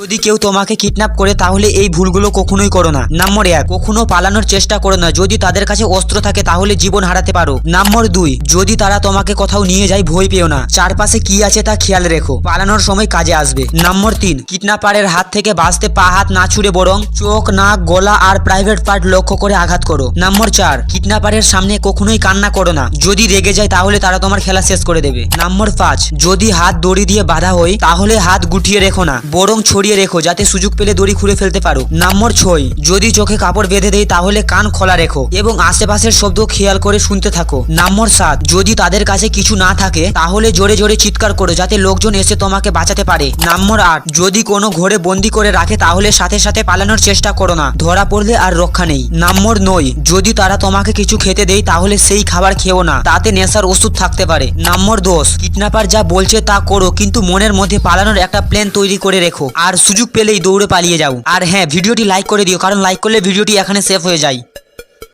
যদি কেউ তোমাকে কিডন্যাপ করে, তাহলে এই ভুলগুলো কখনোই করো না। নম্বর এক, কখনো পালানোর চেষ্টা করো না। যদি তাদের কাছে অস্ত্র থাকে, তাহলে জীবন হারাতে পারো। নম্বর দুই, যদি তারা তোমাকে কোথাও নিয়ে যায়, ভয় পেও না। চারপাশে কি আছে তা খেয়াল রেখো। পালানোর সময় কাজে আসবে। নম্বর তিন কিডন্যাপারের হাত থেকে বাঁচতে পা, হাত না ছুড়ে বরং চোখ, নাক, গলা আর প্রাইভেট পার্ট লক্ষ্য করে আঘাত করো। নম্বর চার কিডন্যাপারের সামনে কখনোই কান্না করো না। যদি রেগে যায়, তাহলে তারা তোমার খেলা শেষ করে দেবে। নম্বর পাঁচ, যদি হাত দড়ি দিয়ে বাঁধা হয়, তাহলে হাত গুটিয়ে রেখো না। বরং ছড়িয়ে রেখো, যাতে সুযোগ পেলে দড়ি খুলে ফেলতে পারো। নম্বর ছয়, যদি চোখে কাপড় বেঁধে দেয় তাহলে কান খোলা রেখো এবং আশেপাশের শব্দ খেয়াল করে শুনতে থাকো। নম্বর সাত, যদি তাদের কাছে কিছু না থাকে তাহলে জোরে জোরে চিৎকার করো, যাতে লোকজন এসে তোমাকে বাঁচাতে পারে। নম্বর আট, যদি কোনো ঘরে বন্দি করে রাখে তাহলে সাথে সাথে পালানোর চেষ্টা করো না, ধরা পড়লে আর রক্ষা নেই। নম্বর নয়, যদি তারা তোমাকে কিছু খেতে দেয় তাহলে সেই খাবার খেও না, তাতে নেশার ওষুধ থাকতে পারে। নম্বর দোষ কিডন্যাপার যা বলছে তা করো, কিন্তু মনের মধ্যে পালানোর একটা প্ল্যান তৈরি করে রেখো। আর সুযোগ পেলেই দৌড়ে পালিয়ে যাও। আর হ্যাঁ ভিডিওটি লাইক করে দিও, কারণ লাইক করলে ভিডিওটি এখানে সেভ হয়ে যায়।